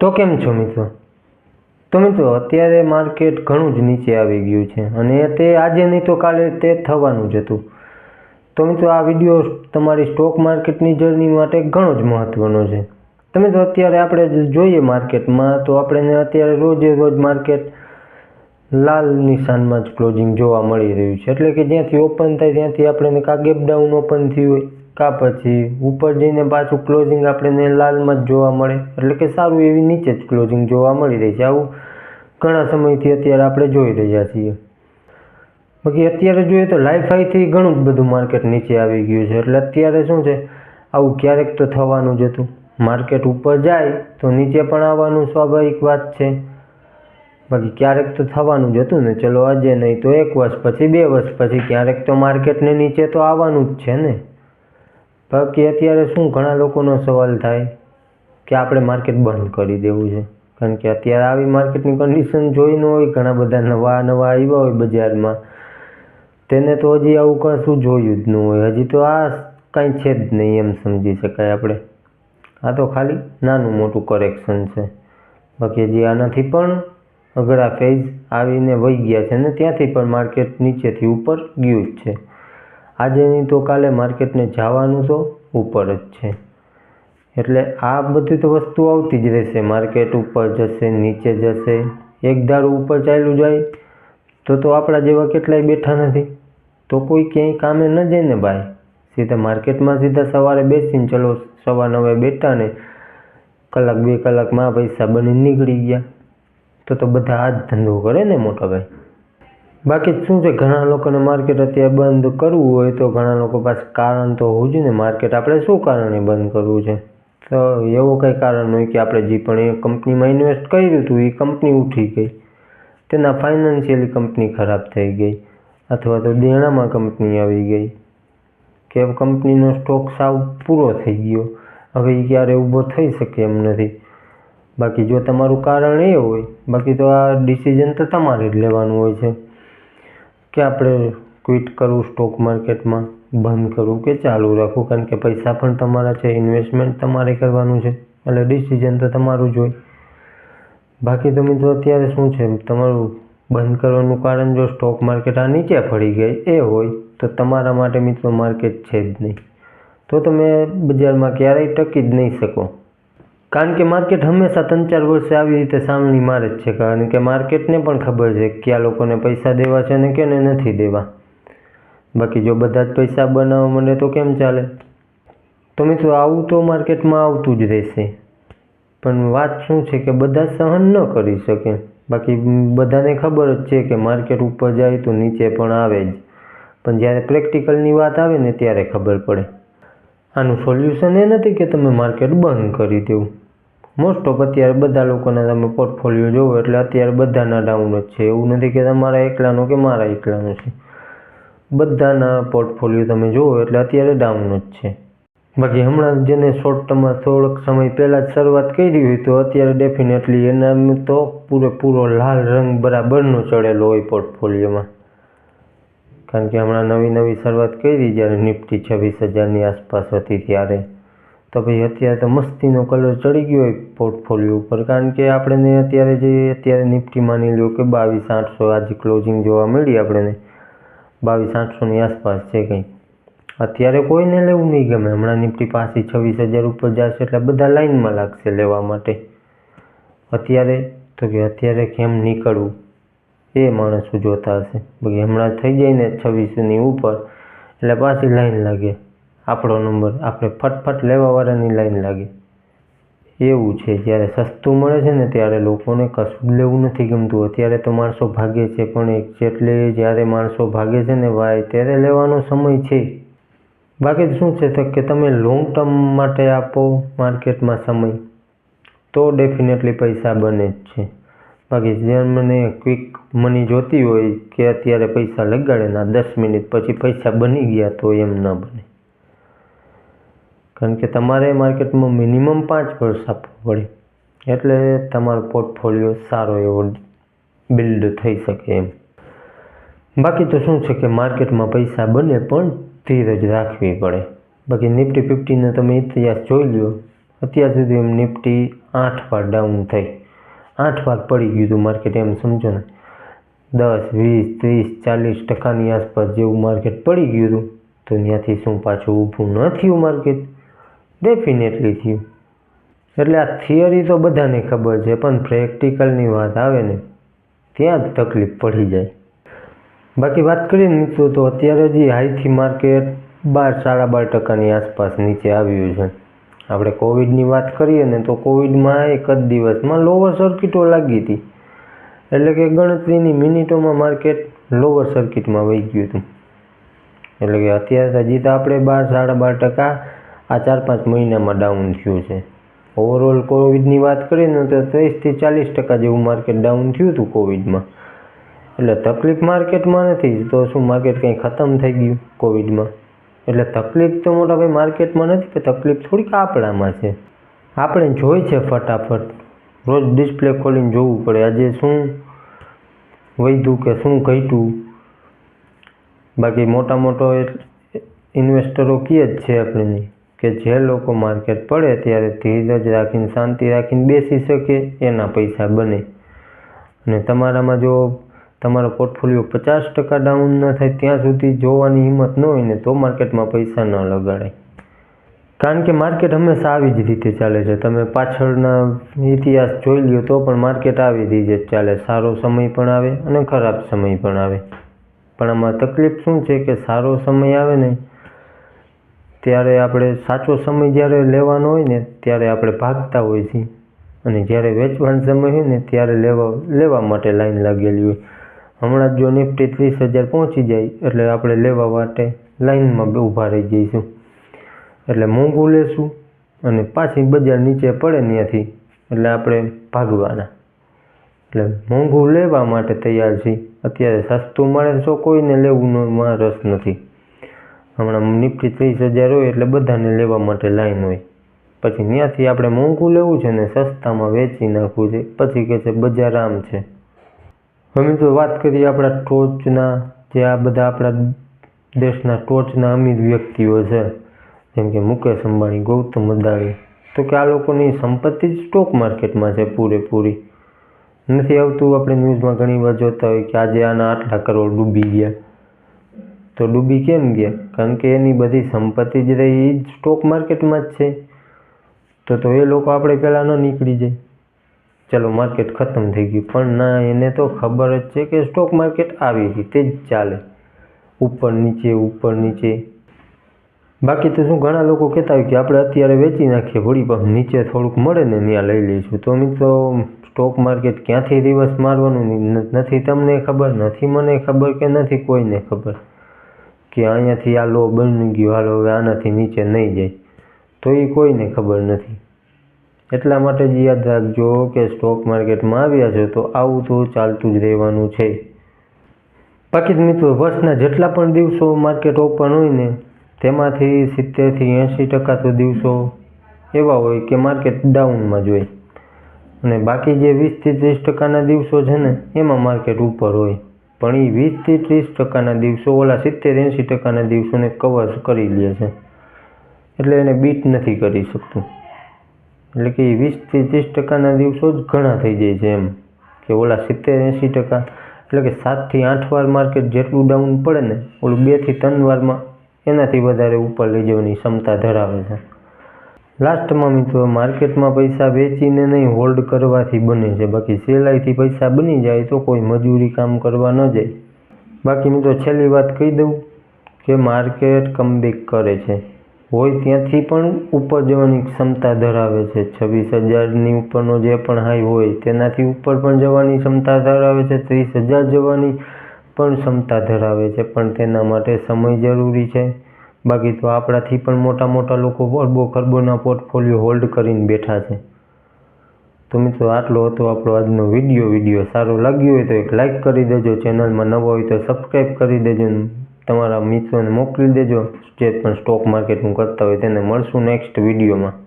તો કેમ છો મિત્રો? તો મિત્રો, અત્યારે માર્કેટ ઘણું જ નીચે આવી ગયું છે અને તે આજે નહીં તો કાલે તે થવાનું જ હતું. તો મિત્રો, આ વીડિયો તમારી સ્ટોક માર્કેટની જર્ની માટે ઘણો જ મહત્ત્વનો છે. તમે તો અત્યારે આપણે જોઈએ માર્કેટમાં, તો આપણે અત્યારે રોજે રોજ માર્કેટ લાલ નિશાનમાં જ ક્લોઝિંગ જોવા મળી રહ્યું છે. એટલે કે જ્યાંથી ઓપન થાય ત્યાંથી આપણે કાં ગેપ ડાઉન ઓપન થયું હોય. કાં પછી ઉપર જઈને પાછું ક્લોઝિંગ આપણને લાલમાં જ જોવા મળે. એટલે કે સારું એવી નીચે જ ક્લોઝિંગ જોવા મળી રહી છે. આવું ઘણા સમયથી અત્યારે આપણે જોઈ રહ્યા છીએ. બાકી અત્યારે જોઈએ તો લાઈફાઈથી ઘણું જ બધું માર્કેટ નીચે આવી ગયું છે. એટલે અત્યારે શું છે? આવું ક્યારેક તો થવાનું જ હતું. માર્કેટ ઉપર જાય તો નીચે પણ આવવાનું સ્વાભાવિક વાત છે. બાકી ક્યારેક તો થવાનું જ હતું ને. ચલો આજે નહીં તો એક વર્ષ પછી, બે વર્ષ પછી ક્યારેક તો માર્કેટને નીચે તો આવવાનું જ છે ને. બાકી અત્યારે શું ઘણા લોકોનો સવાલ થાય કે આપણે માર્કેટ બંધ કરી દેવું છે. કારણ કે અત્યારે આવી માર્કેટની કન્ડિશન જોઈ ન હોય, ઘણા બધા નવા નવા આવ્યા હોય બજારમાં. તેને તો હજી આવું કશું જોયું જ ન હોય. હજી તો આ કાંઈ છે જ નહીં એમ સમજી શકાય આપણે. આ તો ખાલી નાનું મોટું કરેક્શન છે. બાકી હજી આનાથી પણ અઘરા ફેઝ આવીને વહી ગયા છે ને ત્યાંથી પણ માર્કેટ નીચેથી ઉપર ગયું જ છે. આજે નહીં તો કાલે માર્કેટને જવાનું તો ઉપર જ છે. એટલે આ બધી તો વસ્તુ આવતી જ રહેશે. માર્કેટ ઉપર જશે, નીચે જશે. એક ધારું ઉપર ચાલ્યું જાય, તો તો આપણા જેવા કેટલાય બેઠા નથી. તો કોઈ ક્યાંય કામે ન જાય ને ભાઈ. સીધા માર્કેટમાં સીધા સવારે બેસીને ચલો સવા નવે બેઠા ને કલાક બે કલાકમાં પૈસા બની નીકળી ગયા. તો તો બધા આ જ ધંધો કરે ને મોટા ભાઈ. બાકી શું છે, ઘણા લોકોને માર્કેટ અત્યારે બંધ કરવું હોય તો ઘણા લોકો પાસે કારણ તો હોવું જોઈએ ને માર્કેટ આપણે શું કારણે બંધ કરવું છે? તો એવું કંઈ કારણ હોય કે આપણે જે પણ એ કંપનીમાં ઇન્વેસ્ટ કર્યું હતું, એ કંપની ઉઠી ગઈ. તેના ફાઇનાન્શિયલી કંપની ખરાબ થઈ ગઈ. અથવા તો દેણામાં કંપની આવી ગઈ. કે કંપનીનો સ્ટોક સાવ પૂરો થઈ ગયો. હવે એ ક્યારે ઊભો થઈ શકે એમ નથી. બાકી જો તમારું કારણ એ હોય, બાકી તો આ ડિસિઝન તો તમારે જ લેવાનું હોય છે. કે આપણે ક્વિટ કરવું સ્ટોક માર્કેટમાં બંધ કરવું કે ચાલુ રાખવું? કારણ કે પૈસા પણ તમારા છે ઇન્વેસ્ટમેન્ટ તમારે કરવાનું છે, એટલે ડિસિઝન તો તમારું જ હોય. બાકી તો મિત્રો અત્યારે શું છે, તમારું બંધ કરવાનું કારણ જો સ્ટોક માર્કેટ આ નીચે પડી ગઈ, એ હોય, તો તમારા માટે મિત્રો માર્કેટ છે જ નહીં. તો તમે બજારમાં ક્યારેય ટકી જ નહીં શકો. કારણ કે માર્કેટ હંમેશા ત્રણ ચાર વર્ષે આવી રીતે સામની મારે જ છે, કારણ કે માર્કેટને પણ ખબર છે કે આ લોકોને પૈસા દેવા છે ને કેને નથી દેવા. બાકી જો બધા જ પૈસા બનાવવા માંડે તો કેમ ચાલે? તો મિત્રો, આવું તો માર્કેટમાં આવતું જ રહેશે. પણ વાત શું છે કે બધા સહન ન કરી શકે. બાકી બધાને ખબર જ છે કે માર્કેટ ઉપર જાય તો નીચે પણ આવે જ. પણ જ્યારે પ્રેક્ટિકલની વાત આવે ને ત્યારે ખબર પડે. આનું સોલ્યુશન એ નથી કે તમે માર્કેટ બંધ કરી દેવું મોસ્ટ ઓફ અત્યારે બધા લોકોના તમે પોર્ટફોલિયો જોવો એટલે અત્યારે બધાના ડાઉન જ છે. એવું નથી કે તમારા એકલાનો કે મારા એકલાનો છે. બધાના પોર્ટફોલિયો તમે જુઓ એટલે અત્યારે ડાઉન જ છે. બાકી હમણાં જેને શોર્ટ ટર્મમાં થોડોક સમય પહેલાં જ શરૂઆત કરી હોય તો અત્યારે ડેફિનેટલી એના તો પૂરેપૂરો લાલ રંગ બરાબરનો ચડેલો હોય પોર્ટફોલિયોમાં કારણ કે હમણાં નવી નવી શરૂઆત કરી જ્યારે નિફ્ટી છવ્વીસ હજારની આસપાસ હતી ત્યારે. તો ભાઈ અત્યારે તો મસ્તીનો કલર ચડી ગયો હોય પોર્ટફોલિયો ઉપર. કારણ કે આપણને અત્યારે જે અત્યારે નિફ્ટી માની લો કે બાવીસ આઠસો આજે ક્લોઝિંગ જોવા મળી આપણને. બાવીસ આઠસોની આસપાસ છે કંઈ. અત્યારે કોઈને લેવું નહીં ગમે. હમણાં નિફ્ટી પાછી છવ્વીસ હજાર ઉપર જશે એટલે બધા લાઇનમાં લાગશે લેવા માટે. અત્યારે તો કે અત્યારે કેમ નીકળવું? એ માણસો જોતા હશે. બાકી હમણાં થઈ જાય ને છવ્વીસની ઉપર, એટલે પાછી લાઈન લાગે. આપણો નંબર, આપણે ફટફટ લેવાવાળાની લાઈન લાગે. એવું છે, જ્યારે સસ્તું મળે છે ને ત્યારે લોકોને કશું લેવું નથી ગમતું. અત્યારે તો માણસો ભાગે છે પણ જેટલે જ્યારે માણસો ભાગે છે ને ભાઈ, ત્યારે લેવાનો સમય છે. બાકી શું છે કે તમે લોંગ ટર્મ માટે આપો માર્કેટમાં સમય, તો ડેફિનેટલી પૈસા બને જ છે. બાકી જેમને ક્વિક મની જોતી હોય કે અત્યારે પૈસા લગાડે ના દસ મિનિટ પછી પૈસા બની ગયા તો એમ ન બને. કારણ કે તમારે માર્કેટમાં મિનિમમ પાંચ વર્ષ આપવું પડે. એટલે તમારો પોર્ટફોલિયો સારો એવો બિલ્ડ થઈ શકે એમ. બાકી તો શું છે કે માર્કેટમાં પૈસા બને પણ ધીરજ રાખવી પડે. બાકી નિફ્ટી ફિફ્ટીનો તમે ઇતિહાસ જોઈ લો અત્યાર સુધી એમ નિફ્ટી આઠ વાર ડાઉન થઈ. આઠ વાર પડી ગયું હતું માર્કેટ એમ સમજો ને. દસ, વીસ, ત્રીસ, ચાલીસ ટકાની આસપાસ જેવું માર્કેટ પડી ગયું હતું તો ત્યાંથી શું પાછું ઊભું ન થયું માર્કેટ ડેફિનેટલી થયું. એટલે આ થિયરી તો બધાને ખબર છે, પણ પ્રેક્ટિકલની વાત આવે ને, ત્યાં જ તકલીફ પડી જાય. બાકી વાત કરીએ મિત્રો, તો અત્યારે જે હાઈથી માર્કેટ બાર, સાડા બાર ટકાની આસપાસ નીચે આવ્યું છે. આપણે કોવિડની વાત કરીએ ને તો કોવિડમાં એક જ દિવસમાં લોવર સર્કિટો લાગી હતી. એટલે કે ગણતરીની મિનિટોમાં માર્કેટ લોવર સર્કિટમાં વહી ગયું હતું. એટલે કે અત્યારે હજી તો આપણે બાર, સાડા બાર ટકા આ ચાર, પાંચ મહિનામાં ડાઉન થયું છે. ઓવરઓલ કોવિડની વાત કરીએ ને તો ત્રીસથી ચાલીસ ટકા જેવું માર્કેટ ડાઉન થયું હતું કોવિડમાં. એટલે તકલીફ માર્કેટમાં નથી, તો શું માર્કેટ કંઈ ખતમ થઈ ગયું કોવિડમાં? એટલે તકલીફ તો મોટા ભાઈ માર્કેટમાં નથી કે તકલીફ થોડીક આપણામાં છે. આપણે જોઈ છે ફટાફટ. રોજ ડિસ્પ્લે ખોલીને જોવું પડે. આજે શું વધ્યું કે શું ઘટ્યું? બાકી મોટા મોટો ઇન્વેસ્ટરો કહે જ છે આપણને કે જે લોકો માર્કેટ પડે ત્યારે ધીરજ રાખીને, શાંતિ રાખીને બેસી શકે, એના પૈસા બને. અને તમારામાં જો તમારો પોર્ટફોલિયો પચાસ ટકા ડાઉન ન થાય ત્યાં સુધી જોવાની હિંમત ન હોય ને તો માર્કેટમાં પૈસા ન લગાડાય. કારણ કે માર્કેટ હંમેશા આવી જ રીતે ચાલે છે. તમે પાછળના ઇતિહાસ જોઈ લ્યો તો પણ માર્કેટ આવી રીતે જ ચાલે. સારો સમય પણ આવે અને ખરાબ સમય પણ આવે. પણ આમાં તકલીફ શું છે કે સારો સમય આવે ને, ત્યારે આપણે સાચો સમય જ્યારે લેવાનો હોય ને, ત્યારે આપણે ભાગતા હોઈએ છીએ. અને જ્યારે વેચવાનો સમય હોય ને, ત્યારે લેવા લેવા માટે લાઈન લાગેલી હોય. હમણાં જો નિફ્ટી ત્રીસ હજાર પહોંચી જાય, એટલે આપણે લેવા માટે લાઇનમાં ઊભા રહી જઈશું. એટલે મોંઘું લેશું અને પાછી બજાર નીચે પડે ત્યાંથી, એટલે આપણે ભાગવાના. એટલે મોંઘું લેવા માટે તૈયાર છીએ. અત્યારે સસ્તું મળે તો કોઈને લેવું રસ નથી. હમણાં નિફ્ટી ત્રીસ હજાર હોય એટલે બધાને લેવા માટે લાઈન હોય. પછી ત્યાંથી આપણે મોંઘું લેવું છે ને સસ્તામાં વેચી નાખવું છે. પછી કહે છે બજાર આમ છે. હવે તો વાત કરીએ આપણા ટોચના, જે આ બધા આપણા દેશના ટોચના અમીર વ્યક્તિઓ છે. જેમ કે મુકેશ અંબાણી, ગૌતમ અદાણી. તો કે આ લોકોની સંપત્તિ જ સ્ટોક માર્કેટમાં છે પૂરેપૂરી. નથી આવતું, આપણે ન્યૂઝમાં ઘણી વાર જોતા હોય કે આજે આના આટલા કરોડ ડૂબી ગયા. તો ડૂબી કેમ ગયા? કારણ કે એની બધી સંપત્તિ જ રહી એ જ સ્ટોક માર્કેટમાં જ છે. તો તો એ લોકો આપણે પહેલાં ન નીકળી જાય. ચલો માર્કેટ ખતમ થઈ ગયું. પણ ના, એને તો ખબર જ છે કે સ્ટોક માર્કેટ આવી રીતે જ ચાલે. ઉપર નીચે ઉપર નીચે. બાકી તો શું ઘણા લોકો કહેતા હોય કે આપણે અત્યારે વેચી નાખીએ, વળી પણ નીચે થોડુંક મળે ને ત્યાં લઈ લઈશું. તો મિત્રો સ્ટોક માર્કેટ ક્યાંથી દિવસ મારવાનું નથી તમને ખબર, નથી મને ખબર કે નથી કોઈને ખબર કે અહીંયાથી આ લો બની ગયો, હાલો હવે આનાથી નીચે નહીં જાય. તો એ કોઈને ખબર નથી. એટલા માટે જ યાદ રાખજો કે સ્ટોક માર્કેટમાં આવ્યા છો તો આવું તો ચાલતું જ રહેવાનું છે. બાકી મિત્રો, વર્ષના જેટલા પણ દિવસો માર્કેટ ઓપન હોય ને, તેમાંથી સિત્તેરથી એંશી ટકા તો દિવસો એવા હોય કે માર્કેટ ડાઉનમાં જ હોય. અને બાકી જે વીસથી ત્રીસ ટકાના દિવસો છે ને, એમાં માર્કેટ ઉપર હોય. પણ એ વીસથી ત્રીસ ટકાના દિવસો, ઓલા સિત્તેર એંશી ટકાના દિવસોને કવર કરી લે છે. એટલે એને બીટ નથી કરી શકતું. એટલે કે વીસથી ત્રીસ ટકાના દિવસો જ ઘણા થઈ જાય છે એમ. કે ઓલા સિત્તેર એંસી ટકા. એટલે કે સાતથી આઠ વાર માર્કેટ જેટલું ડાઉન પડે ને, ઓલું બેથી ત્રણ વારમાં એનાથી વધારે ઉપર લઈ જવાની ક્ષમતા ધરાવે છે. લાસ્ટમાં મિત્રો, માર્કેટમાં પૈસા વેચીને નહીં હોલ્ડ કરવાથી બને છે. બાકી સહેલાઈથી પૈસા બની જાય તો કોઈ મજૂરી કામ કરવા ન જાય. બાકી મિત્રો, છેલ્લી વાત કહી દઉં કે માર્કેટ કમબેક કરે છે. હોય ત્યાંથી પણ ઉપર જવાની ક્ષમતા ધરાવે છે. છવ્વીસ હજારની ઉપરનો જે પણ હાઈ હોય તેનાથી ઉપર પણ જવાની ક્ષમતા ધરાવે છે. ત્રીસ હજાર જવાની પણ ક્ષમતા ધરાવે છે. પણ તેના માટે સમય જરૂરી છે. બાકી તો આપણાથી પણ મોટા મોટા લોકો અરબો ખરબોના પોર્ટફોલિયો હોલ્ડ કરીને બેઠા છે. તો મિત્રો આટલો હતો આપણો આજનો વીડિયો. વીડિયો સારો લાગ્યો હોય તો એક લાઇક કરી દેજો. ચેનલમાં નવો હોય તો સબસ્ક્રાઈબ કરી દેજો. તમારા મિત્રોને મોકલી દેજો. જે પણ સ્ટોક માર્કેટનું કરતા હોય તેને મળશું નેક્સ્ટ વિડીયોમાં